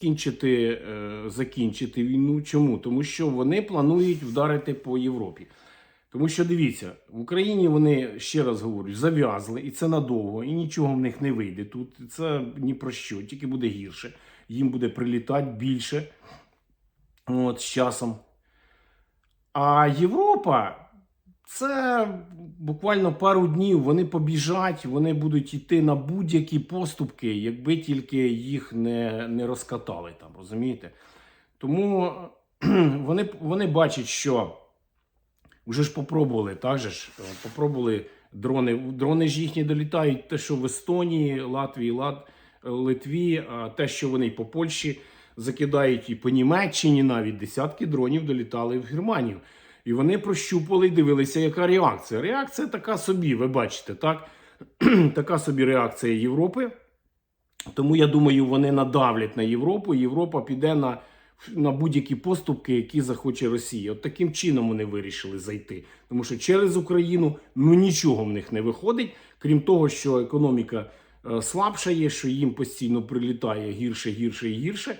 закінчити, е, закінчити війну. Чому? Тому що вони планують вдарити по Європі. Тому що дивіться, в Україні вони ще раз говорю, зав'язли, і це надовго, і нічого в них не вийде тут. Це ні про що, тільки буде гірше. Їм буде прилітати більше от, з часом. А Європа це буквально пару днів. Вони побіжать, вони будуть йти на будь-які поступки, якби тільки їх не, не розкатали там, розумієте? Тому вони, вони бачать, що вже ж попробували, так же ж, е, попробували дрони. Дрони ж їхні долітають те, що в Естонії, Латвії, Лат... Литві, те, що вони і по Польщі закидають, і по Німеччині навіть десятки дронів долітали в Германію. І вони прощупали і дивилися, яка реакція. Реакція така собі, ви бачите, так? така собі реакція Європи. Тому я думаю, вони надавлять на Європу. Європа піде на, на будь-які поступки, які захоче Росія. От таким чином вони вирішили зайти. Тому що через Україну ну нічого в них не виходить, крім того, що економіка е, слабшає, що їм постійно прилітає гірше, гірше і гірше.